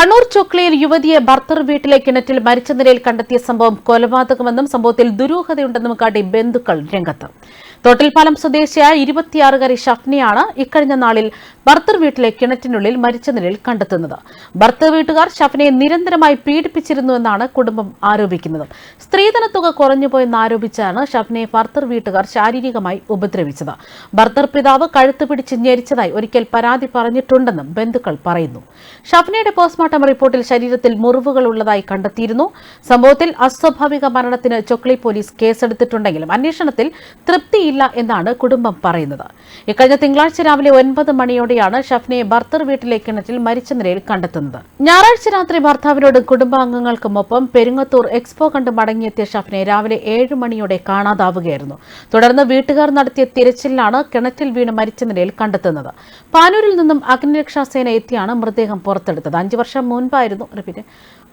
കണ്ണൂർ ചൊക്ലയിൽ യുവതിയെ ഭർത്തർ വീട്ടിലെ കിണറ്റിൽ മരിച്ച നിലയിൽ കണ്ടെത്തിയ സംഭവം കൊലപാതകമെന്നും സംഭവത്തിൽ ദുരൂഹതയുണ്ടെന്നും കാട്ടി ബന്ധുക്കൾ രംഗത്ത്. തോട്ടിൽപ്പാലം സ്വദേശിയായ ഇരുപത്തിയാറുകാരി ഷഫ്നിയാണ് ഇക്കഴിഞ്ഞ നാളിൽ ഭർത്തർ വീട്ടിലെ കിണറ്റിനുള്ളിൽ മരിച്ച നിലയിൽ കണ്ടെത്തുന്നത്. ഭർത്തർ വീട്ടുകാർ ഷഫ്നയെ നിരന്തരമായി പീഡിപ്പിച്ചിരുന്നുവെന്നാണ് കുടുംബം ആരോപിക്കുന്നത്. സ്ത്രീധന തുക കുറഞ്ഞുപോയെന്ന് ആരോപിച്ചാണ് ഷഫ്നയെ ഭർത്തർ വീട്ടുകാർ ശാരീരികമായി ഉപദ്രവിച്ചത്. ഭർത്തർ പിതാവ് കഴുത്ത് പിടിച്ച് ഞെരിച്ചതായി ഒരിക്കൽ പരാതി പറഞ്ഞിട്ടുണ്ടെന്നും ബന്ധുക്കൾ പറയുന്നു. ഷഫ്നയുടെ പോസ്റ്റ്മോർട്ടം റിപ്പോർട്ടിൽ ശരീരത്തിൽ മുറിവുകൾ ഉള്ളതായി കണ്ടെത്തിയിരുന്നു. സംഭവത്തിൽ അസ്വാഭാവിക മരണത്തിന് ചൊക്ലി പോലീസ് കേസെടുത്തിട്ടുണ്ടെങ്കിലും അന്വേഷണത്തിൽ തൃപ്തിയില്ല എന്നാണ് കുടുംബം പറയുന്നത്. ഇക്കഴിഞ്ഞ തിങ്കളാഴ്ച രാവിലെ ഒൻപത് മണിയോടെയാണ് ഷഫ്നയെ ഭർത്തർ വീട്ടിലെ കിണറ്റിൽ മരിച്ച നിലയിൽ കണ്ടെത്തുന്നത്. ഞായറാഴ്ച രാത്രി ഭർത്താവിനോടും കുടുംബാംഗങ്ങൾക്കുമൊപ്പം പെരുങ്ങത്തൂർ എക്സ്പോ കണ്ട് മടങ്ങിയെത്തിയ ഷഫ്നെ രാവിലെ ഏഴ് മണിയോടെ കാണാതാവുകയായിരുന്നു. തുടർന്ന് വീട്ടുകാർ നടത്തിയ തിരച്ചിലാണ് കിണറ്റിൽ വീണ് മരിച്ച നിലയിൽ കണ്ടെത്തുന്നത്. പാനൂരിൽ നിന്നും അഗ്നിരക്ഷാസേന എത്തിയാണ് മൃതദേഹം പുറത്തെടുത്തത്. അഞ്ചു വർഷം മുൻപായിരുന്നു റിപ്പീറ്റ്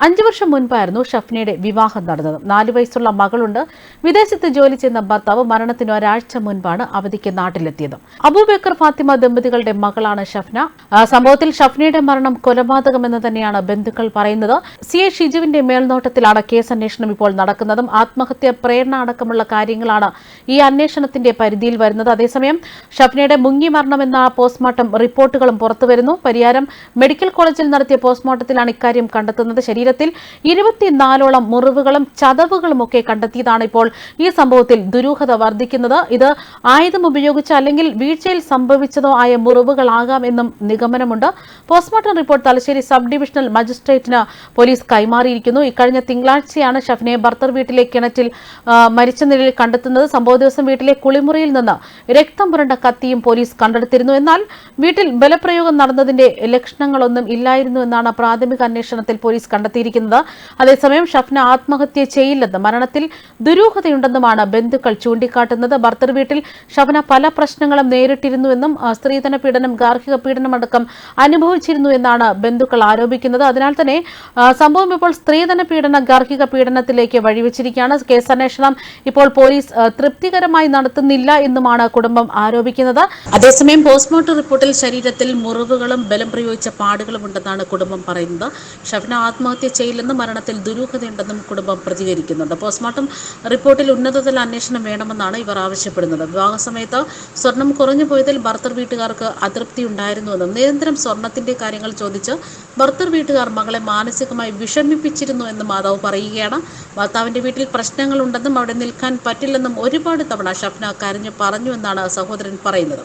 അഞ്ചു വർഷം മുൻപായിരുന്നു ഷഫ്നയുടെ വിവാഹം നടന്നത്. നാലു വയസ്സുള്ള മകളുണ്ട്. വിദേശത്ത് ജോലി ചെയ്യുന്ന ഭർത്താവ് മരണത്തിന് ഒരാഴ്ച മുൻപാണ് അവധിക്ക് നാട്ടിലെത്തിയത്. അബൂബക്കർ ഫാത്തിമ ദമ്പതികളുടെ മകളാണ് ഷഫ്ന. സംഭവത്തിൽ ഷഫ്നയുടെ മരണം കൊലപാതകമെന്ന് തന്നെയാണ് ബന്ധുക്കൾ പറയുന്നത്. സി എ ഷിജുവിന്റെ മേൽനോട്ടത്തിലാണ് കേസ് അന്വേഷണം ഇപ്പോൾ നടക്കുന്നതും. ആത്മഹത്യ പ്രേരണ അടക്കമുള്ള കാര്യങ്ങളാണ് ഈ അന്വേഷണത്തിന്റെ പരിധിയിൽ വരുന്നത്. അതേസമയം ഷഫ്നയുടെ മുങ്ങി മരണമെന്ന പോസ്റ്റ്മോർട്ടം റിപ്പോർട്ടുകളും പുറത്തുവരുന്നു. പരിയാരം മെഡിക്കൽ കോളേജിൽ നടത്തിയ പോസ്റ്റ്മോർട്ടത്തിലാണ് ഇക്കാര്യം കണ്ടെത്തുന്നത്. ശരീരത്തിൽ ഇരുപത്തിനാലോളം മുറിവുകളും ചതവുകളും ഒക്കെ കണ്ടെത്തിയതാണ് ഇപ്പോൾ ഈ സംഭവത്തിൽ ദുരൂഹത വർദ്ധിക്കുന്നത്. ഇത് ആയുധം ഉപയോഗിച്ച അല്ലെങ്കിൽ വീഴ്ചയിൽ സംഭവിച്ചതോ ആയ മുറിവുകളാകാം എന്നും നിഗമനമുണ്ട്. Postmortem report Thalassery sub divisional മജിസ്ട്രേറ്റിന് police കൈമാറിയിരിക്കുന്നു. ഇക്കഴിഞ്ഞ തിങ്കളാഴ്ചയാണ് ഷഫിനെ ഭർത്തർ വീട്ടിലെ കിണറ്റിൽ മരിച്ച നിലയിൽ കണ്ടെത്തുന്നത്. സംഭവ ദിവസം വീട്ടിലെ കുളിമുറിയിൽ നിന്ന് രക്തം പുരണ്ട കത്തിയും പോലീസ് കണ്ടെടുത്തിരുന്നു. എന്നാൽ വീട്ടിൽ ബലപ്രയോഗം നടന്നതിന്റെ ലക്ഷണങ്ങളൊന്നും ഇല്ലായിരുന്നു എന്നാണ് പ്രാഥമിക അന്വേഷണത്തിൽ പോലീസ് കണ്ടെത്തിയിരിക്കുന്നത്. അതേസമയം ഷഫ്ന ആത്മഹത്യ ചെയ്യില്ലെന്നും മരണത്തിൽ ദുരൂഹതയുണ്ടെന്നുമാണ് ബന്ധുക്കൾ ചൂണ്ടിക്കാട്ടുന്നത്. ഭർത്തർ വീട്ടിൽ ഷഫ്ന പല പ്രശ്നങ്ങളും നേരിട്ടിരുന്നുവെന്നും സ്ത്രീധന പീഡനം ഗാർഹിക പീഡനം അടക്കം അനുഭവിച്ചിരുന്നു എന്നാണ് ബന്ധുക്കൾ ആരോപിക്കുന്നത്. അതിനാൽ തന്നെ സംഭവം ഇപ്പോൾ സ്ത്രീധന പീഡന ഗാർഹിക പീഡനത്തിലേക്ക് വഴിവെച്ചിരിക്കുകയാണ്. കേസ് അന്വേഷണം ഇപ്പോൾ പോലീസ് തൃപ്തികരമായി നടത്തുന്നില്ല എന്നുമാണ് കുടുംബം ആരോപിക്കുന്നത്. അതേസമയം പോസ്റ്റ്മോർട്ടം റിപ്പോർട്ടിൽ ശരീരത്തിൽ മുറിവുകളും ബലം പ്രയോഗിച്ച പാടുകളും ഉണ്ടെന്നാണ് കുടുംബം പറയുന്നത്. ഷഫ്ന ആത്മഹത്യ ചെയ്യില്ലെന്നും മരണത്തിൽ ദുരൂഹതയുണ്ടെന്നും കുടുംബം പ്രതികരിക്കുന്നുണ്ട്. പോസ്റ്റ്മോർട്ടം റിപ്പോർട്ടിൽ ഉന്നതതല അന്വേഷണം വേണമെന്നാണ് ഇവർ ആവശ്യപ്പെടുന്നത്. വിവാഹ സമയത്ത് സ്വർണം കുറഞ്ഞു പോയതിൽ ഭർത്തർ വീട്ടുകാർക്ക് അതൃപ്തി ഉണ്ടായിരുന്നുവെന്നും നിരന്തരം സ്വർണത്തിന്റെ കാര്യങ്ങൾ ചോദിച്ച് ഭർത്തർ വീട്ടുകാർ മകളെ മാനസികമായി വിഷമിപ്പിച്ചിരുന്നു എന്ന് മാതാവ് പറയുകയാണ്. ഭർത്താവിന്റെ വീട്ടിൽ പ്രശ്നങ്ങൾ ഉണ്ടെന്നും അവിടെ നിൽക്കാൻ പറ്റില്ലെന്നും ഒരുപാട് തവണ ഷഫ്ന കരഞ്ഞു പറഞ്ഞു എന്നാണ് സഹോദരൻ പറയുന്നത്.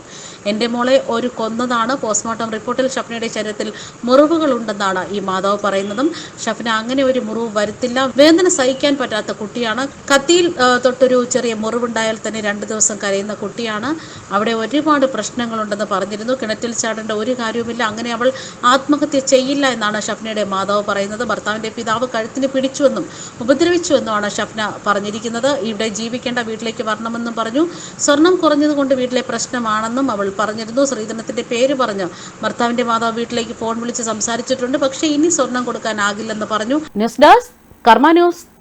എന്റെ മോളെ ഒരു കൊന്നതാണ് പോസ്റ്റ്മോർട്ടം റിപ്പോർട്ടിൽ ഷഫ്നയുടെ ശരീരത്തിൽ മുറിവുകളുണ്ടെന്നാണ് ഈ മാതാവ് പറയുന്നതും. ഷഫ്ന അങ്ങനെ ഒരു മുറിവ് വരുത്തില്ല. വേദന സഹിക്കാൻ പറ്റാത്ത കുട്ടിയാണ്. കത്തിയിൽ തൊട്ടൊരു ചെറിയ മുറിവുണ്ടായാൽ തന്നെ രണ്ട് ദിവസം കരയുന്ന കുട്ടിയാണ്. അവിടെ ഒരുപാട് പ്രശ്നങ്ങളുണ്ടെന്ന് പറഞ്ഞിരുന്നു. കിണറ്റിൽ ചാടേണ്ട ഒരു കാര്യവുമില്ല. അങ്ങനെ അവൾ ആത്മഹത്യ ചെയ്യില്ല എന്നാണ് ഷഫ്നയുടെ മാതാവ് പറയുന്നത്. ഭർത്താവിന്റെ പിതാവ് കഴുത്തിന് പിടിച്ചുവെന്നും ഉപദ്രവിച്ചുവെന്നുമാണ് ഷഫ്ന പറഞ്ഞിരിക്കുന്നത്. ഇവിടെ ജീവിക്കേണ്ട വീട്ടിലേക്ക് വരണമെന്നും പറഞ്ഞു. സ്വർണം കുറഞ്ഞതുകൊണ്ട് വീട്ടിലെ പ്രശ്നമാണെന്നും അവൾ പറഞ്ഞിരുന്നു. ശ്രീധനത്തിന്റെ പേര് പറഞ്ഞു. ഭർത്താവിന്റെ മാതാവ് വീട്ടിലേക്ക് ഫോൺ വിളിച്ച് സംസാരിച്ചിട്ടുണ്ട്. പക്ഷേ ഇനി സ്വർണം കൊടുക്കാനാകില്ലെന്ന് പറഞ്ഞു. News desk Karma news.